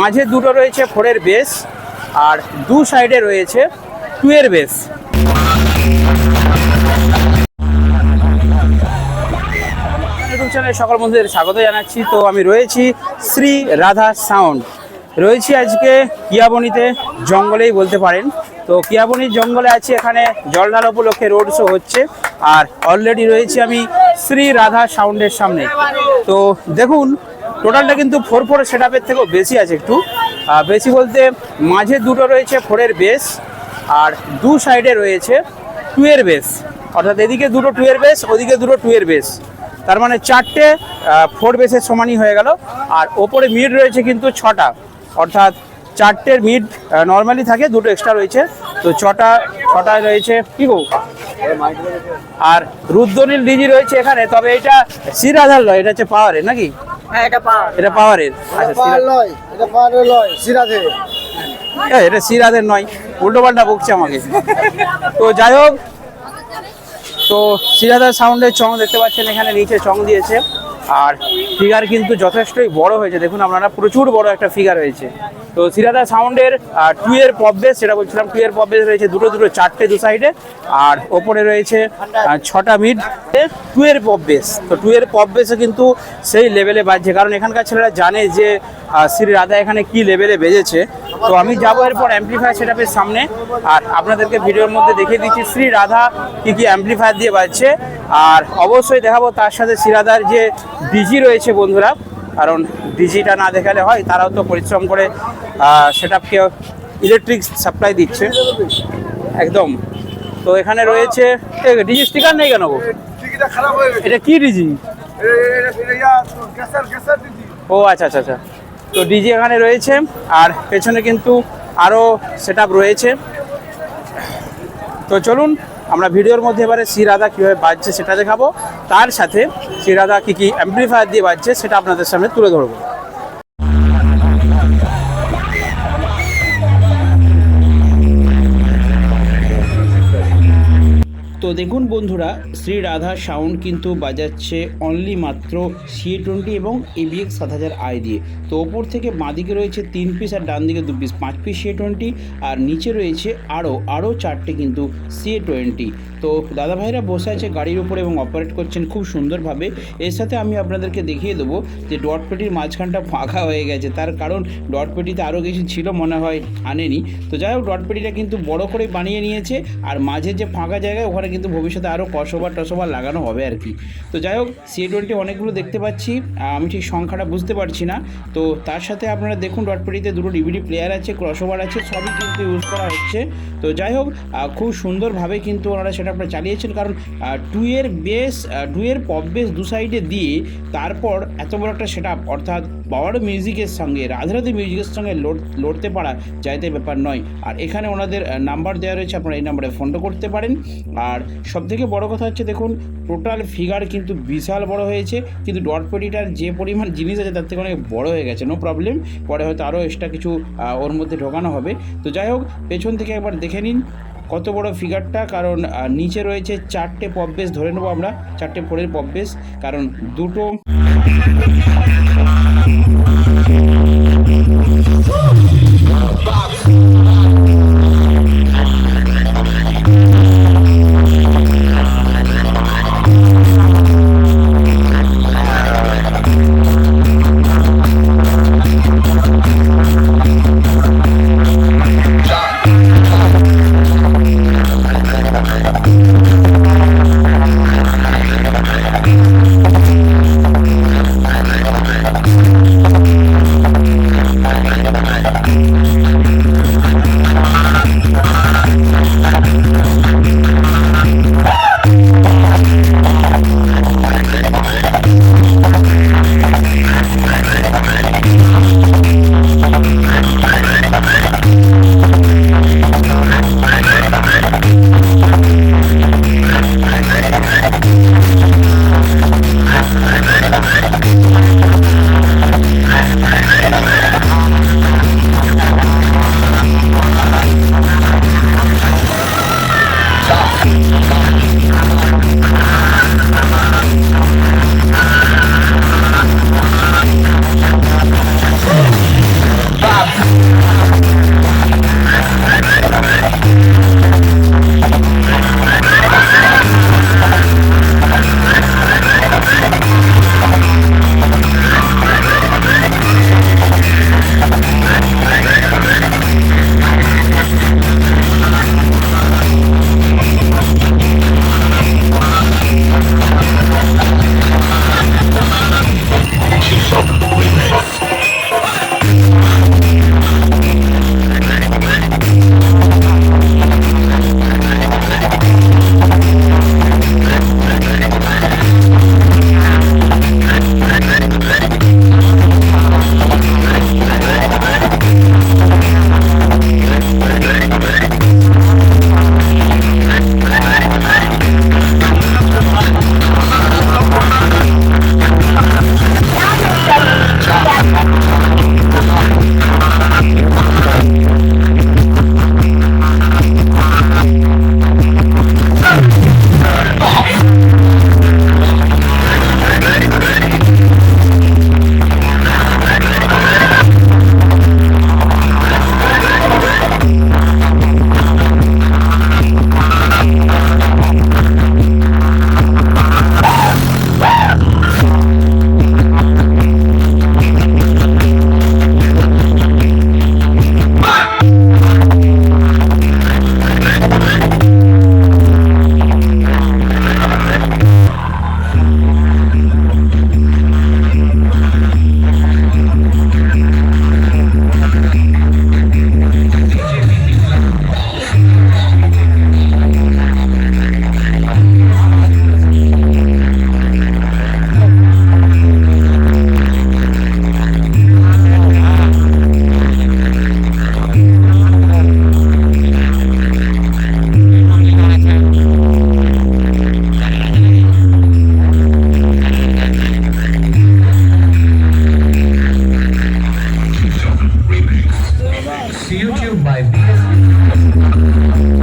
মাঝে দুটো রয়েছে ফোরের বেস, আর দু সাইডে রয়েছে টুয়ের বেস। সকল বন্ধুদের স্বাগত জানাচ্ছি। তো আমি রয়েছি শ্রী রাধা সাউন্ড। রয়েছি আজকে কিয়াবনিতে, জঙ্গলেই বলতে পারেন। তো কিয়াবনির জঙ্গলে আছি, এখানে জল ঢালা উপলক্ষে রোড শো হচ্ছে। আর অলরেডি রয়েছি আমি শ্রী রাধা সাউন্ডের সামনে। তো দেখুন টোটালটা কিন্তু ফোর ফোর সেট আপের থেকেও বেশি আছে একটু। বেশি বলতে মাঝে দুটো রয়েছে ফোরের বেস আর দু সাইডে রয়েছে টুয়ের বেস অর্থাৎ এদিকে দুটো টুয়ের বেস ওদিকে দুটো টুয়ের বেস তার মানে চারটে ফোর বেসের সমানই হয়ে গেল। আর ওপরে মিড রয়েছে কিন্তু ছটা। অর্থাৎ চারটের মিড নর্মালি থাকে, দুটো এক্সট্রা রয়েছে। তো ছটা, ছটায় রয়েছে কি গো? আর রুদ্রনীল ডিজি রয়েছে এখানে, তবে এটা সিরাধার নয় এটা হচ্ছে পাওয়ারের নাকি? এটা এটা পাওয়ারের? আচ্ছা এটা পাওয়ার লয় সিরাজে এ, এটা সিরাদের নয়। উল্টো পাল্টা বকছে আমাকে। তো যাই হোক তো সিরাদার সাউন্ডের চং দেখতে পাচ্ছেন এখানে নিচে চং দিয়েছে। আর ফিগার কিন্তু যথেষ্টই বড় হয়েছে। দেখুন আপনারা প্রচুর বড় একটা ফিগার হয়েছে। তো সিরাদা সাউন্ডের টু এর পপ বেস সেটা বলছিলাম টু এর পপ বেস রয়েছে দুটো দুটো, চারটে দু সাইডে আর ওপরে রয়েছে ছটা মিড টু এর পপ বেস তো টু এর পপবেসে কিন্তু সেই লেভেলে বাজছে। কারণ এখানকার ছেলেরা জানে যে শ্রী রাধা এখানে কি লেভেলে বেজেছে। তো আমি যাব এরপর অ্যাম্পলিফায়ার সেটআপের সামনে। আর আপনাদেরকে ভিডিওর মধ্যে দেখিয়ে দিচ্ছি শ্রী রাধা কি কি অ্যাম্পলিফায়ার দিয়ে বাজছে। আর অবশ্যই দেখাবো তার সাথে শ্রী রাধার যে ডিজি রয়েছে, বন্ধুরা। কারণ ডিজিটা না দেখালে হয় তারাও তো পরিশ্রম করে সেটআপকে ইলেকট্রিক সাপ্লাই দিচ্ছে। একদম। তো এখানে রয়েছে ডিজি স্টিকার নেই কেন এটা কি ডিজি? ও আচ্ছা আচ্ছা আচ্ছা। তো ডিজি এখানে রয়েছে আর পেছনে কিন্তু আরও সেট রয়েছে। তো চলুন আমরা ভিডিওর মধ্যে এবারে শ্রীরাধা কীভাবে বাজছে সেটা দেখাবো। তার সাথে শ্রীরাধা কী কী অ্যাম্পলিফায়ার দিয়ে বাজছে সেটা আপনাদের সামনে তুলে ধরবো। দেখুন বন্ধুরা, শ্রী রাধা সাউন্ড কিন্তু বাজাচ্ছে অনলি মাত্র সি টোয়েন্টি এবং এবিএক্স সাত হাজার আই দিয়ে। তো ওপর থেকে বাঁদিকে রয়েছে তিন পিস আর ডান দিকে দু পিস পাঁচ পিস সি টোয়েন্টি আর নিচে রয়েছে আরও আরও চারটে কিন্তু সি টোয়েন্টি তো দাদা ভাইরা বসে আছে গাড়ির উপর এবং অপারেট করছেন খুব সুন্দরভাবে। এর সাথে আমি আপনাদেরকে দেখিয়ে দেবো যে ডট পেটির মাঝখানটা ফাঁকা হয়ে গেছে। তার কারণ ডট পেটিতে আরও কিছু ছিল মনে হয়, আনেনি। তো যাই হোক, ডট পেটিটা কিন্তু বড় করে বানিয়ে নিয়েছে আর মাঝে যে ফাঁকা জায়গায়, ওখানে কিন্তু ভবিষ্যতে আরও কসোবার টসোবার লাগানো হবে আর কি। তো যাই হোক সি টোয়েন্টি অনেকগুলো দেখতে পাচ্ছি। আমি ঠিক সংখ্যাটা বুঝতে পারছি না। তো তার সাথে আপনারা দেখুন, ডট পেটিতে দুটো ডিভিডি প্লেয়ার আছে ক্রসওভার আছে, সবই কিন্তু ইউজ করা হচ্ছে। তো যাই হোক খুব সুন্দরভাবে কিন্তু ওনারা সেটা আপনারা চালিয়েছেন কারণ টু এর বেস টু এর পপ বেস দু সাইডে দিয়ে তারপর এত বড় একটা সেট আপ অর্থাৎ পাওয়ার মিউজিকের সঙ্গে রাধে রাধে মিউজিকের সঙ্গে লড়- লড়তে পারা যাইতে ব্যাপার নয়। আর এখানে ওনাদের নাম্বার দেওয়া রয়েছে, আপনারা এই নাম্বারে ফোনটা করতে পারেন। আর সব থেকে বড় কথা হচ্ছে, দেখুন টোটাল ফিগার কিন্তু বিশাল বড় হয়েছে, কিন্তু ডট পেটিটার যে পরিমাণ জিনিস আছে, তার থেকে অনেক বড় হয়ে গেছে নো প্রবলেম পরে হয়তো আরও এক্সট্রা কিছু ওর মধ্যে ঢোকানো হবে। তো যাই হোক, পেছন থেকে একবার দেখে নিন। কত বড় ফিগারটা কারণ নিচে রয়েছে চারটে পপ বেস, ধরে নেব আমরা, চারটে ফোরের পপ বেস, কারণ দুটো Bye. five days.